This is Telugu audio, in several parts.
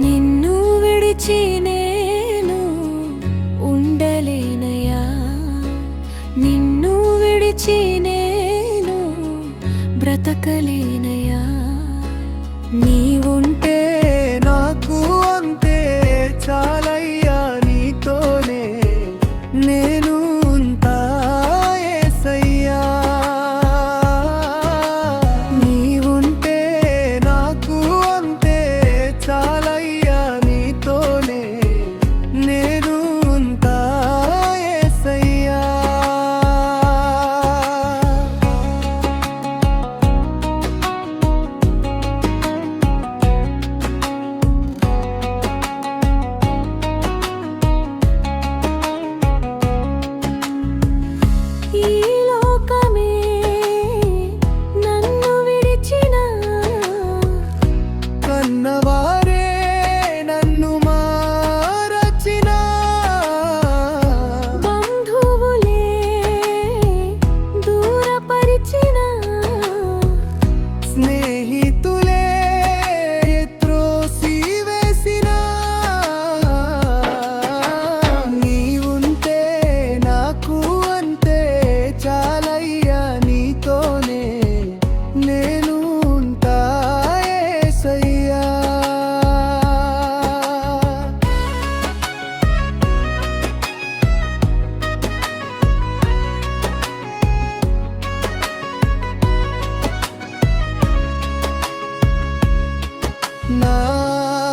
నిన్ను విడిచి నేను ఉండలేనయా నిన్ను విడిచి నేను బ్రతకలేనయా నీవుంటే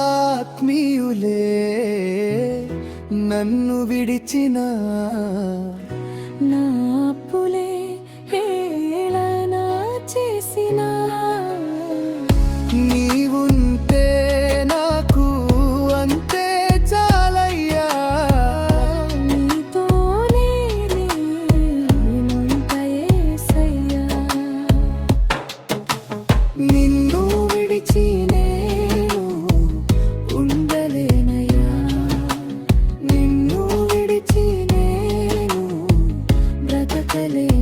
నాత్మీయులే నన్ను విడిచిన నా పులే believe